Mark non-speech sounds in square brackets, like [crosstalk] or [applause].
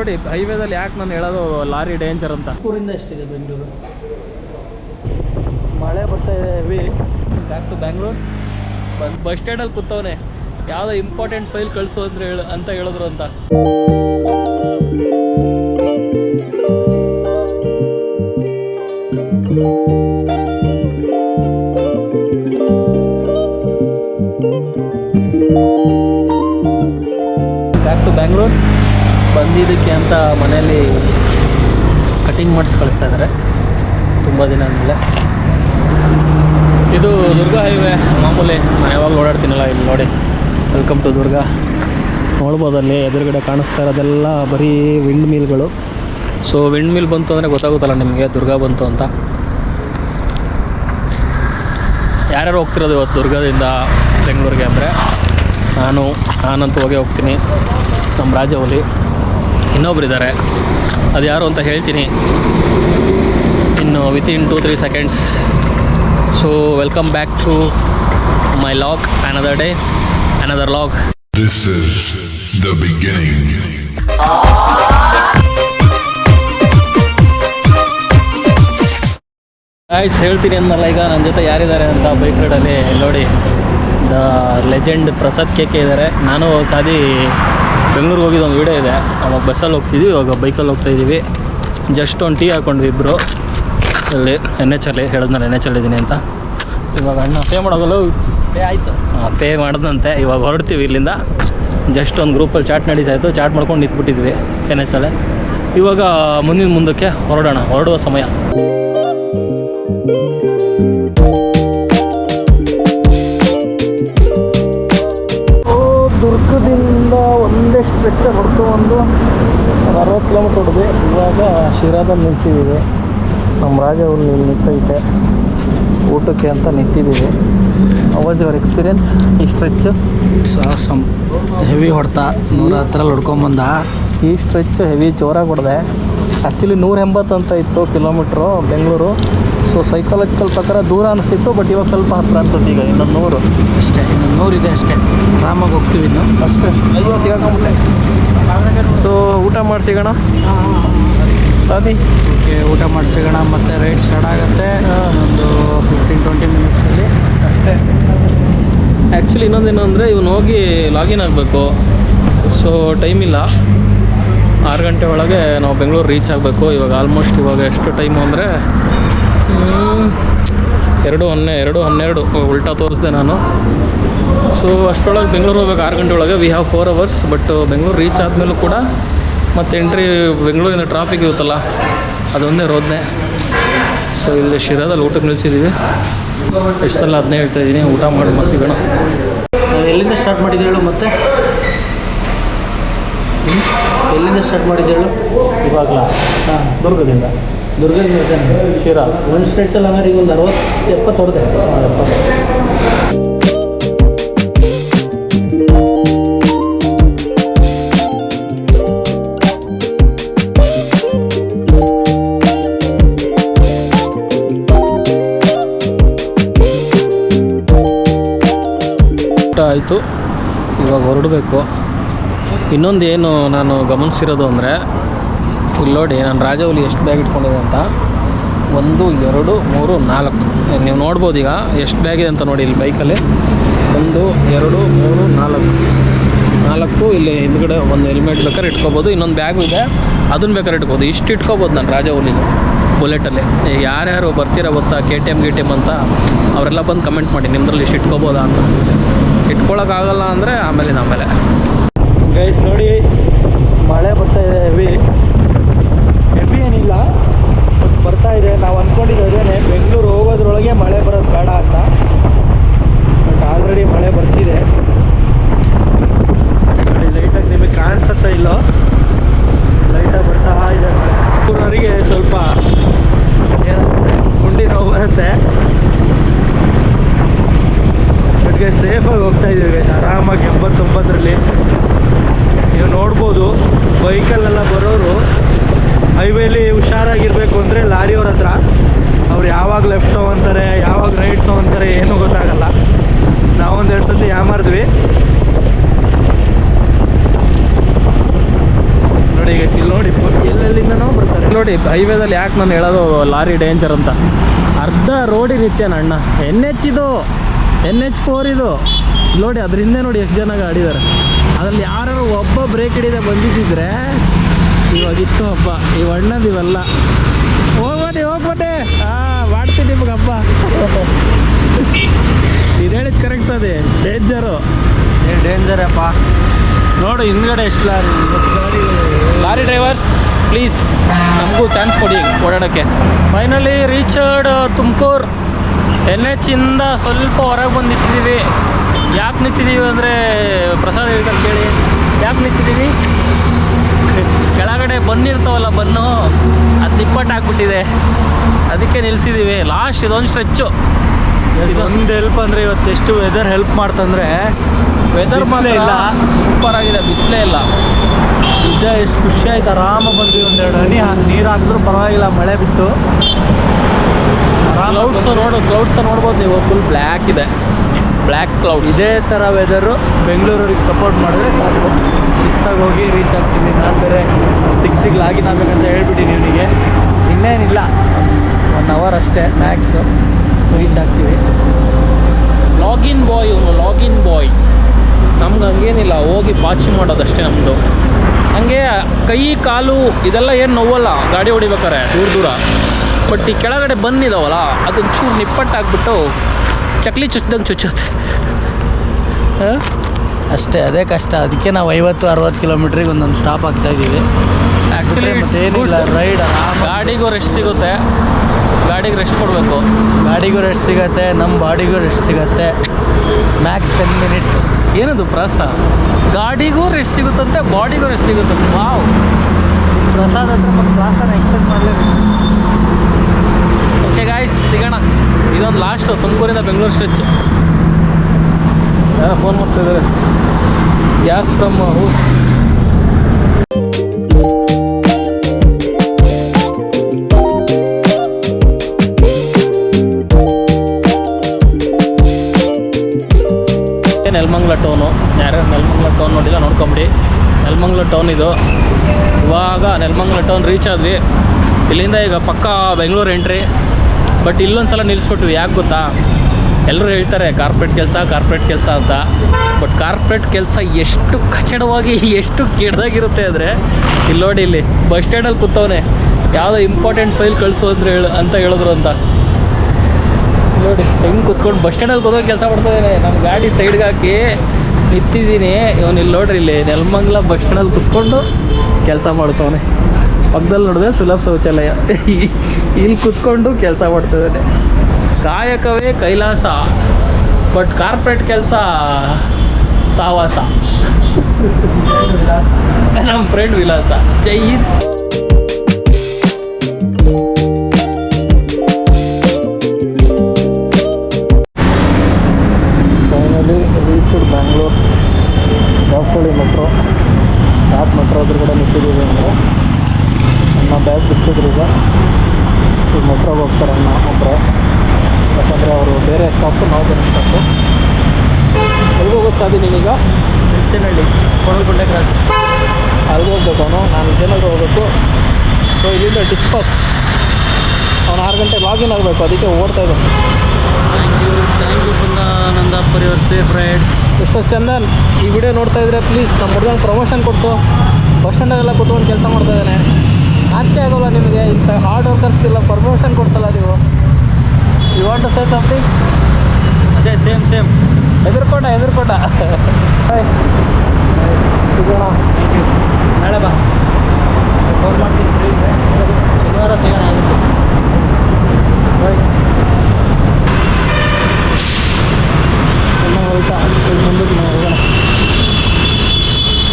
ನೋಡಿ ಹೈವೇದಲ್ಲಿ ಯಾಕೆ ನಾನು ಹೇಳೋದು ಲಾರಿ ಡೇಂಜರ್ ಅಂತ. ಊರಿಂದ ಎಷ್ಟಿದೆ ಬೆಂಗಳೂರು? ಮಳೆ ಬರ್ತಾ ಇದೆ ಹೆವಿ ಬ್ಯಾಕ್ ಟು ಬ್ಯಾಂಗ್ಳೂರ್ ಬಂದು ಬಸ್ ಸ್ಟ್ಯಾಂಡಲ್ಲಿ ಕೂತವನೆ. ಯಾವುದೋ ಇಂಪಾರ್ಟೆಂಟ್ ಫೈಲ್ ಕಳಿಸು ಅಂದ್ರೆ ಹೇಳ ಅಂತ ಹೇಳಿದ್ರು ಅಂತ. ಬ್ಯಾಕ್ ಬಂದಿದ್ದಕ್ಕೆ ಅಂತ ಮನೆಯಲ್ಲಿ ಕಟಿಂಗ್ ಮಾಡಿಸಿ ಕಳಿಸ್ತಾ ಇದ್ದಾರೆ. ತುಂಬ ದಿನ ಆದಮೇಲೆ. ಇದು ದುರ್ಗ ಹೈವೇ ಮಾಮೂಲಿ, ನಾನು ಯಾವಾಗ ಓಡಾಡ್ತೀನಲ್ಲ ಇಲ್ಲಿ ನೋಡಿ. Welcome to Durga. ನೋಡ್ಬೋದು ಅಲ್ಲಿ ಎದುರುಗಡೆ ಕಾಣಿಸ್ತಾ ಇರೋದೆಲ್ಲ ಬರೀ ವಿಂಡ್ ಮಿಲ್ಗಳು ಸೊ ವಿಂಡ್ ಮಿಲ್ ಬಂತು ಅಂದರೆ ಗೊತ್ತಾಗುತ್ತಲ್ಲ ನಿಮಗೆ, ದುರ್ಗ ಬಂತು ಅಂತ. ಯಾರ್ಯಾರು ಹೋಗ್ತಿರೋದು ಇವತ್ತು ದುರ್ಗದಿಂದ ಬೆಂಗಳೂರಿಗೆ ಅಂದರೆ? ನಾನು, ನಾನಂತೂ ಹೋಗೇ ಹೋಗ್ತೀನಿ. ನಮ್ಮ ರಾಜವಲಿ ಇನ್ನೊಬ್ರು ಇದ್ದಾರೆ ಅದು ಯಾರು ಅಂತ ಹೇಳ್ತೀನಿ. ಇನ್ನು within two three seconds so welcome back to my log another day another log this is the beginning ಆಯ್ತು ಹೇಳ್ತೀನಿ ಅಂದಲ್ಲ ಈಗ ನನ್ನ ಜೊತೆ ಯಾರಿದ್ದಾರೆ ಅಂತ ಬೈಕ್ ರೈಡಲ್ಲಿ ನೋಡಿ. The legend Prasad K K ಇದ್ದಾರೆ ನಾನು ಸಾದಿ ಬೆಂಗಳೂರಿಗೆ ಹೋಗಿದ್ದು ಒಂದು ವೀಡಿಯೋ ಇದೆ. ಅವಾಗ ಬಸ್ಸಲ್ಲಿ ಹೋಗ್ತಿದ್ವಿ ಇವಾಗ ಬೈಕಲ್ಲಿ ಹೋಗ್ತಾ ಇದ್ದೀವಿ ಜಸ್ಟ್ ಒಂದು ಟೀ ಹಾಕ್ಕೊಂಡ್ವಿ ಇಬ್ಬರು ಇಲ್ಲಿ ಎನ್ ಎಚ್ ಅಲ್ಲಿ ಹೇಳಿದ್ನಲ್ಲ ಎನ್ ಎಚ್ ಅಲ್ಲಿ ಇದ್ದೀನಿ ಅಂತ. ಇವಾಗ ಅಣ್ಣ ಪೇ ಮಾಡೋಗಲ್ಲ ಆಯಿತು. ಪೇ ಮಾಡಿದಂತೆ. ಇವಾಗ ಹೊರಡ್ತೀವಿ ಇಲ್ಲಿಂದ. ಜಸ್ಟ್ ಒಂದು ಗ್ರೂಪಲ್ಲಿ ಚಾಟ್ ನಡೀತಾ ಇತ್ತು. ಚಾಟ್ ಮಾಡ್ಕೊಂಡು ನಿಂತ್ಬಿಟ್ಟಿದ್ವಿ ಎನ್ ಎಚ್ ಅಲ್ಲೇ ಇವಾಗ ಮುಂದಿನ ಮುಂದಕ್ಕೆ ಹೊರಡೋಣ. ಹೊರಡುವ ಸಮಯ. ಒಂದೇ ಸ್ಟ್ರೆಚ್ ಹೊಡ್ಕೊಂಡು ಒಂದು ಅರವತ್ತು ಕಿಲೋಮೀಟ್ರ್ ಹೊಡೆದು ಇವಾಗ ಶಿರಾದಲ್ಲಿ ನಿಲ್ಸಿದ್ದೀವಿ. ನಮ್ಮ ರಾಜ ಅವ್ರು ಇಲ್ಲಿ ನಿಂತೈತೆ. ಊಟಕ್ಕೆ ಅಂತ ನಿಂತಿದ್ದೀವಿ. ಅವಾಜ್ ಯುವರ್ ಎಕ್ಸ್ಪೀರಿಯನ್ಸ್ ಈ ಸ್ಟ್ರೆಚ್ ಸಾಸಮ್ ಹೆವಿ ಹೊಡ್ತಾ ನೂರ ಹತ್ರ ಹೊಡ್ಕೊಂಬಂದ ಈ ಸ್ಟ್ರೆಚ್ ಹೆವಿ ಜೋರಾಗಿ ಹೊಡೆದೆ. ಆ್ಯಕ್ಚುಲಿ ನೂರ ಎಂಬತ್ತು ಅಂತ ಇತ್ತು ಕಿಲೋಮೀಟ್ರು ಬೆಂಗಳೂರು ಸೊ ಸೈಕಾಲಜಿಕಲ್ ಪ್ರಕಾರ ದೂರ ಅನಿಸ್ತಿತ್ತು ಬಟ್ ಇವಾಗ ಸ್ವಲ್ಪ ಹತ್ರ ಅನ್ಸುತ್ತೆ ಈಗ ಇನ್ನೊಂದು ನೂರು. ಅಷ್ಟೇ ಇನ್ನೊಂದು ನೂರು ಇದೆ ಅಷ್ಟೇ. ಆರಾಮಾಗಿ ಹೋಗ್ತೀವಿ ಇನ್ನು. ಅಷ್ಟೇ ಅಷ್ಟೇ. ಅಯ್ಯೋ ಸಿಗಾಕೊಂಬಿಟ್ಟೆ ಸೊ ಊಟ ಮಾಡಿ ಸಾರಿ ಓಕೆ ಊಟ ಮಾಡಿ ಮತ್ತು ಮತ್ತೆ ರೈಡ್ ಸ್ಟಾರ್ಟ್ ಆಗುತ್ತೆ ಒಂದು ಫಿಫ್ಟೀನ್ ಟ್ವೆಂಟಿ ಮಿನಿಟ್ಸಲ್ಲಿ ಅಷ್ಟೇ. ಆ್ಯಕ್ಚುಲಿ ಇನ್ನೊಂದೇನು ಅಂದರೆ ಇವನು ಹೋಗಿ ಲಾಗಿನ್ ಆಗಬೇಕು. ಸೊ ಟೈಮ್ ಇಲ್ಲ. ಆರು ಗಂಟೆ ಒಳಗೆ ನಾವು ಬೆಂಗಳೂರು ರೀಚ್ ಆಗಬೇಕು. ಇವಾಗ ಆಲ್ಮೋಸ್ಟ್ ಇವಾಗ ಎಷ್ಟು ಟೈಮು ಅಂದರೆ ಎರಡು ಹನ್ನೆ, ಎರಡು ಹನ್ನೆರಡು ಉಲ್ಟಾ ತೋರಿಸ್ದೆ ನಾನು. ಸೊ ಅಷ್ಟರೊಳಗೆ ಬೆಂಗಳೂರು ಹೋಗ್ಬೇಕು ಆರು ಗಂಟೆ ಒಳಗೆ. We have four hours but Bengaluru reach ಆದಮೇಲೂ ಕೂಡ ಮತ್ತು ಎಂಟ್ರಿ ಬೆಂಗಳೂರಿಂದ ಟ್ರಾಫಿಕ್ ಇರುತ್ತಲ್ಲ, ಅದೊಂದೇ ರೋದನೆ. ಸೊ ಇಲ್ಲಿ ಶಿರಾದಲ್ಲಿ ಊಟಕ್ಕೆ ನಿಲ್ಸಿದ್ದೀವಿ ಎಷ್ಟು ಅದನ್ನೇ ಹೇಳ್ತಾ ಇದ್ದೀನಿ, ಊಟ ಮಾಡಿ ಮಸ್ತಿ ಗಣ. ನಾವು ಎಲ್ಲಿಂದ ಸ್ಟಾರ್ಟ್ ಮಾಡಿದ್ದೀವಿ ಹೇಳು ಮತ್ತೆ? ಎಲ್ಲಿಂದ ಸ್ಟಾರ್ಟ್ ಮಾಡಿದ್ದೇಳು ಇವಾಗಲ? ಹಾಂ, ದುರ್ಗದಿಂದ. ದುರ್ಗದಿಂದ ಶಿರಾ. ಒಂದು ಸ್ಟ್ರೆಚಲ್ಲಿ ಅಂದರೆ ಈಗ ಒಂದು ಅರವತ್ತು, ಎಪ್ಪತ್ತು ಹೊಡೆದೆ. ಎಪ್ಪತ್ತು. ಆಯಿತು. ಇವಾಗ ಹೊರಡಬೇಕು. ಇನ್ನೊಂದು ಏನು ನಾನು ಗಮನಿಸಿರೋದು ಅಂದರೆ, ಇಲ್ಲಿ ನೋಡಿ, ನಾನು ರಾಜವಲಿ ಎಷ್ಟು ಬ್ಯಾಗ್ ಇಟ್ಕೊಂಡಿದೆ ಅಂತ. ಒಂದು, ಎರಡು, ಮೂರು, ನಾಲ್ಕು. ನೀವು ನೋಡ್ಬೋದು ಈಗ ಎಷ್ಟು ಬ್ಯಾಗ್ ಇದೆ ಅಂತ ನೋಡಿ ಇಲ್ಲಿ ಬೈಕಲ್ಲಿ ಒಂದು, ಎರಡು, ಮೂರು, ನಾಲ್ಕು. ನಾಲ್ಕು, ಇಲ್ಲಿ ಹಿಂದ್ಗಡೆ ಒಂದು ಹೆಲ್ಮೆಟ್ ಬೇಕಾದ್ರೆ ಇಟ್ಕೋಬೋದು. ಇನ್ನೊಂದು ಬ್ಯಾಗು ಇದೆ. ಅದನ್ನ ಬೇಕಾದ್ರೆ ಇಟ್ಕೋಬೋದು. ಇಷ್ಟು ಇಟ್ಕೋಬೋದು ನಾನು ರಾಜವಲಿಗೆ ಬುಲೆಟಲ್ಲಿ ಈಗ ಯಾರ್ಯಾರು ಬರ್ತೀರಾ ಗೊತ್ತಾ? ಕೆ ಟಿ ಎಂ ಗಿ ಟಿ ಎಂ ಅಂತ. ಅವರೆಲ್ಲ ಬಂದು ಕಮೆಂಟ್ ಮಾಡಿ ನಿಮ್ಮದ್ರಲ್ಲಿ ಇಷ್ಟು ಇಟ್ಕೋಬೋದಾ ಅಂತ. ಇಟ್ಕೊಳಕ್ಕಾಗಲ್ಲ ಅಂದರೆ ಆಮೇಲೆ ಆಮೇಲೆ ಗೈಸ್ ನೋಡಿ, ಮಳೆ ಬರ್ತಾ ಇದೆ ಹೆವಿ ಹೆವಿ ಏನಿಲ್ಲ. ಬಟ್ ಬರ್ತಾ ಇದೆ. ನಾವು ಅಂದ್ಕೊಂಡಿದ್ದು ಅದೇನೆ ಬೆಂಗಳೂರು ಹೋಗೋದ್ರೊಳಗೆ ಮಳೆ ಬರೋದು ಬೇಡ ಅಂತ. ಬಟ್ ಆಲ್ರೆಡಿ ಮಳೆ ಬರ್ತಿದೆ ನೋಡಿ ಲೈಟಾಗಿ ನಿಮಗೆ ಕಾಣಿಸುತ್ತಾ ಇಲ್ಲೋ ಲೈಟಾಗಿ ಬರ್ತಾ ಇದೆ ಮಳೆ ಊರವರಿಗೆ ಸ್ವಲ್ಪ ಏನಿಸುತ್ತೆ ಗುಂಡಿ ನೋವು ಬರುತ್ತೆ ಬಟ್ಗೆ ಸೇಫಾಗಿ ಹೋಗ್ತಾ ಇದ್ದೀವಿ ಗೈಸ್ ಆರಾಮಾಗಿ ಎಂಬತ್ತೊಂಬತ್ತರಲ್ಲಿ ನೀವು ನೋಡ್ಬೋದು ಬೈಕಲ್ಲೆಲ್ಲ ಬರೋರು ಹೈವೇಲಿ ಹುಷಾರಾಗಿರಬೇಕು ಅಂದರೆ ಲಾರಿಯವ್ರ ಹತ್ರ. ಅವ್ರು ಯಾವಾಗ ಲೆಫ್ಟ್ ತೊಗೊತಾರೆ, ಯಾವಾಗ ರೈಟ್ ತೊಗೊತಾರೆ ಏನೂ ಗೊತ್ತಾಗಲ್ಲ. ನಾವೊಂದೆರಡು ಸತಿ ಯಾಮಾರಿದ್ವಿ ನೋಡಿ ಈಗ ಇಲ್ಲಿ ನೋಡಿ, ಎಲ್ಲೆಲ್ಲಿಂದನೋ ಬರ್ತಾರೆ. ನೋಡಿ ಹೈವೇದಲ್ಲಿ ಯಾಕೆ ನಾನು ಹೇಳೋದು ಲಾರಿ ಡೇಂಜರ್ ಅಂತ. ಅರ್ಧ ರೋಡಿ ಇರುತ್ತೆ ಅಣ್ಣ. ಎನ್ ಎಚ್ ಇದು ಎನ್ ಎಚ್ ಫೋರ್ ಇದು. ನೋಡಿ, ಅದರಿಂದ ನೋಡಿ ಎಷ್ಟು ಜನ ಗಾಡಿದ್ದಾರೆ ಅದ್ರಲ್ಲಿ ಯಾರು ಒಬ್ಬ ಬ್ರೇಕ್ ಹಿಡಿದೆ ಬಂದಿದ್ದಿದ್ರೆ ಇವಾಗಿತ್ತು ಹಬ್ಬ. ಈ ಅಣ್ಣದ ಇವೆಲ್ಲ. ಹೋಗ್ಬೋದೆ ಹೋಗ್ಬೋದೆ ಹಾಂ ಮಾಡ್ತೀನಿ ನಿಮ್ಗೆ ಹಬ್ಬ. ಇದು ಹೇಳಿದ್ ಕರೆಕ್ಟ್ ಅದೇ? ಡೇಂಜರು ಡೇಂಜರ್ ಅಪ್ಪ. ನೋಡು ಹಿಂದ್ಗಡೆ ಎಷ್ಟು ಲಾರಿ ಲಾರಿ ಡ್ರೈವರ್ಸ್ ಪ್ಲೀಸ್ ನಮಗೂ ಚಾನ್ಸ್ ಕೊಡಿ ಓಡಾಡೋಕ್ಕೆ. Finally reached Tumakuru N H ಇಂದ ಸ್ವಲ್ಪ ಹೊರಗೆ ಬಂದು ನಿಂತಿದ್ದೀವಿ ಯಾಕೆ ನಿಂತಿದ್ದೀವಿ ಅಂದರೆ ಪ್ರಸಾದ ಹೇಳ್ತಾರೆ ಕೇಳಿ. ಯಾಕೆ ನಿಂತಿದ್ದೀವಿ ಕೆಳಗಡೆ ಬನ್ನಿರ್ತಾವಲ್ಲ ಬನ್ನು ಅದು ನಿಪ್ಪಟ್ಟು ಹಾಕ್ಬಿಟ್ಟಿದೆ ಅದಕ್ಕೆ ನಿಲ್ಸಿದ್ದೀವಿ ಲಾಸ್ಟ್ ಇದೊಂದು ಸ್ಟ್ರೆಚ್ಚು ಒಂದು ಹೆಲ್ಪ್ ಅಂದರೆ ಇವತ್ತು ಎಷ್ಟು ವೆದರ್ ಹೆಲ್ಪ್ ಮಾಡ್ತಂದ್ರೆ ವೆದರ್ ಮಾತ್ರ ಇಲ್ಲ. ಸೂಪರ್ ಆಗಿದೆ ಬಿಸಿಲೇ ಇಲ್ಲ. ನಿಜ ಎಷ್ಟು ಖುಷಿ ಆಯ್ತು ಆರಾಮ ಬಂದ್ವಿ. ಒಂದೆರಡು ಹನಿ ನೀರು ಹಾಕಿದ್ರು ಪರವಾಗಿಲ್ಲ ಮಳೆ ಬಿತ್ತು. ಕ್ಲೌಡ್ಸ್ ನೋಡು ಕ್ಲೌಡ್ಸ್ ನೋಡ್ಬೋದು ನೀವು. ಫುಲ್ ಬ್ಲ್ಯಾಕ್ ಇದೆ. ಬ್ಲ್ಯಾಕ್ ಕ್ಲೌಡ್ ಇದೇ ಥರ ವೆದರು ಬೆಂಗಳೂರಿಗೆ ಸಪೋರ್ಟ್ ಮಾಡಿದ್ರೆ ಸಾಕು. ಶಿಸ್ತಾಗಿ ಹೋಗಿ ರೀಚ್ ಆಗ್ತೀನಿ. ನಾನು ಬೇರೆ ಸಿಕ್ಸಿಗೆ ಲಾಗಿನ್ ಆಗಬೇಕಂತ ಹೇಳ್ಬಿಟ್ಟಿನಿ ಇವನಿಗೆ. ಇನ್ನೇನಿಲ್ಲ. ಒನ್ ಅವರ್ ಅಷ್ಟೇ ಮ್ಯಾಕ್ಸು ರೀಚ್ ಆಗ್ತೀವಿ. ಲಾಗಿನ್ ಬಾಯ್ ಇವನು ಲಾಗಿನ್ ಬಾಯ್ ನಮ್ಗೆ ಹಂಗೇನಿಲ್ಲ ಹೋಗಿ ಪಾಚಿ ಮಾಡೋದಷ್ಟೇ ನಮ್ಮದು ಹಂಗೆ ಕೈ ಕಾಲು ಇದೆಲ್ಲ ಏನು ನೋವಲ್ಲ ಗಾಡಿ ಹೊಡಿಬೇಕಾರೆ ದೂರ ದೂರ. ಬಟ್ ಈ ಕೆಳಗಡೆ ಬಂದಿದಾವಲ್ಲ ಅದೊಂಚೂರು ನಿಪ್ಪಟ್ಟಾಗ್ಬಿಟ್ಟು ಚಕ್ಲಿ ಚುಚ್ದಂಗೆ ಚುಚ್ಚುತ್ತೆ. ಹಾಂ? ಅಷ್ಟೇ ಅದೇ ಕಷ್ಟ. ಅದಕ್ಕೆ ನಾವು ಐವತ್ತು ಅರವತ್ತು ಕಿಲೋಮೀಟ್ರಿಗೆ ಒಂದೊಂದು ಸ್ಟಾಪ್ ಆಗ್ತಾ ಇದ್ದೀವಿ ಆ್ಯಕ್ಚುಲಿ ಏನಿಲ್ಲ ರೈಡ್ ಗಾಡಿಗೂ ರೆಸ್ಟ್ ಸಿಗುತ್ತೆ. ಗಾಡಿಗೆ ರೆಸ್ಟ್ ಕೊಡಬೇಕು. ಗಾಡಿಗೂ ರೆಸ್ಟ್ ಸಿಗುತ್ತೆ ನಮ್ಮ ಬಾಡಿಗೂ ರೆಸ್ಟ್ ಸಿಗುತ್ತೆ. ಮ್ಯಾಕ್ಸ್ ಟೆನ್ ಮಿನಿಟ್ಸ್ ಏನದು ಪ್ರಸಾದ ಗಾಡಿಗೂ ರೆಸ್ಟ್ ಸಿಗುತ್ತಂತೆ ಬಾಡಿಗೂ ರೆಸ್ಟ್ ಸಿಗುತ್ತಂತೆ. ವಾವ್ ಪ್ರಸಾದ್ ಹತ್ರ ಮತ್ತು ಪ್ರಾಸನ ಎಕ್ಸ್ಪೆಕ್ಟ್ ಮಾಡಲೇಬೇಕು. ಓಕೆ ಗಾಯ್ಸ್ ಸಿಗೋಣ. ಇದೊಂದು ಲಾಸ್ಟು ತುಮಕೂರಿಂದ ಬೆಂಗಳೂರು ಸ್ಟ್ರಿಚ್ ಯಾರೋ ಫೋನ್ ಮಾಡ್ತಿದ್ದಾರೆ guys from house Nelamangala town ಯಾರ್ಯಾರು ನೆಲಮಂಗ್ಲ ಟೌನ್ ನೋಡಿಲ್ಲ, ನೋಡ್ಕೊಂಬಿಡಿ. ನೆಲಮಂಗ್ಲ ಟೌನ್ ಇದು. ಇವಾಗ ನೆಲಮಂಗ್ಲ ಟೌನ್ ರೀಚ್ ಆದ್ವಿ. ಇಲ್ಲಿಂದ ಈಗ ಪಕ್ಕ ಬೆಂಗಳೂರು ಎಂಟ್ರಿ ಬಟ್ ಇಲ್ಲೊಂದು ಸಲ ನಿಲ್ಲಿಸ್ಬಿಟ್ವಿ ಯಾಕೆ ಗೊತ್ತಾ? ಎಲ್ಲರೂ ಹೇಳ್ತಾರೆ, ಕಾರ್ಪೊರೇಟ್ ಕೆಲಸ ಕಾರ್ಪೊರೇಟ್ ಕೆಲಸ ಅಂತ. ಬಟ್ ಕಾರ್ಪೊರೇಟ್ ಕೆಲಸ ಎಷ್ಟು ಕಚಡವಾಗಿ, ಎಷ್ಟು ಕೆಡ್ದಾಗಿರುತ್ತೆ ಅಂದರೆ, ಇಲ್ಲಿ ನೋಡಿ ಇಲ್ಲಿ, ಬಸ್ ಸ್ಟ್ಯಾಂಡಲ್ಲಿ ಕೂತವನೆ. ಯಾವುದೋ ಇಂಪಾರ್ಟೆಂಟ್ ಫೈಲ್ ಕಳಿಸು ಅಂದ್ರೆ ಹೇಳು, ಅಂತ ಹೇಳಿದ್ರು ಅಂತ. ನೋಡಿ, ಹೆಂಗೆ ಕುತ್ಕೊಂಡು ಬಸ್ ಸ್ಟ್ಯಾಂಡಲ್ಲಿ ಕೂತ್ಕೊಂಡು ಕೆಲಸ ಮಾಡ್ತಾಯಿದ್ದಾನೆ ನಮ್ಮ ಗಾಡಿ ಸೈಡ್ಗೆ ಹಾಕಿ ನಿಂತಿದ್ದೀನಿ. ಇವನು ಇಲ್ಲಿ ನೋಡ್ರಿ, ಇಲ್ಲಿ ನೆಲಮಂಗ್ಲ ಬಸ್ ಸ್ಟ್ಯಾಂಡಲ್ಲಿ ಕುತ್ಕೊಂಡು ಕೆಲಸ ಮಾಡ್ತವನೆ. ಪಕ್ಕದಲ್ಲಿ ನೋಡಿದ್ರೆ ಸುಲಭ ಶೌಚಾಲಯ. ಇಲ್ಲಿ ಕುತ್ಕೊಂಡು ಕೆಲಸ ಮಾಡ್ತಿದ್ದಾನೆ ಕಾಯಕವೇ ಕೈಲಾಸ ಬಟ್ ಕಾರ್ಪೊರೇಟ್ ಕೆಲಸ ಸಾವಾಸ. ನಮ್ಮ ಫ್ರೆಂಡ್ ವಿಲಾಸ. ಜೈ ಅಣ್ಣ ಯಾಕಂದರೆ ಅವರು ಬೇರೆ ಸ್ಟಾಪು ನಾವು ಬೇರೆ ಸ್ಟಾಪು ಎಲ್ಲಿಗೆ ಹೋಗೋದು ಸಾಧ್ಯ ನೀನೀಗ ಹೆಚ್ಚಿನಹಳ್ಳಿ ಕೊಣಲ್ಗುಂಡೆ ಕ್ರಾಸ್ ಅಲ್ಲಿಗೆ ಹೋಗ್ಬೇಕು ಅವನು. ನಾನು ವಿಜಯನಗರ ಹೋಗ್ಬೇಕು. ಸೊ ಇಲ್ಲಿಂದ ಡಿಸ್ಪಸ್ ಅವನು ಆರು ಗಂಟೆ ಲಾಗಿನ್ ಆಗಬೇಕು. ಅದಕ್ಕೆ ಓಡ್ತಾ ಇದ್ದಾನೆ. Thank you thank you Nanda for your safe ride mister Chandan ಈ ವಿಡಿಯೋ ನೋಡ್ತಾ ಇದ್ರೆ ಪ್ಲೀಸ್ ನಮ್ಮ ಹುಡುಗನ ಪ್ರಮೋಷನ್ ಕೊಡಿಸು. ಬಸ್ ಸ್ಟ್ಯಾಂಡಲ್ಲೆಲ್ಲ ಕೊಟ್ಕೊಂಡು ಕೆಲಸ ಮಾಡ್ತಾ ಇದ್ದಾನೆ. ನಾಚಿಕೆ ಆಗೋಲ್ಲ ನಿಮಗೆ ಇಂಥ ಹಾರ್ಡ್ ವರ್ಕರ್ಸ್ಗೆಲ್ಲ ಪ್ರಮೋಷನ್ ಕೊಡ್ತಲ್ಲ ನೀವು. You want to say something ಅದೇ ಸೇಮ್ ಸೇಮ್ ಹೆದರ್ಕೊಂಡ ಹೆದರ್ಕೊಂಡ. [laughs] ಸಿಗೋಣ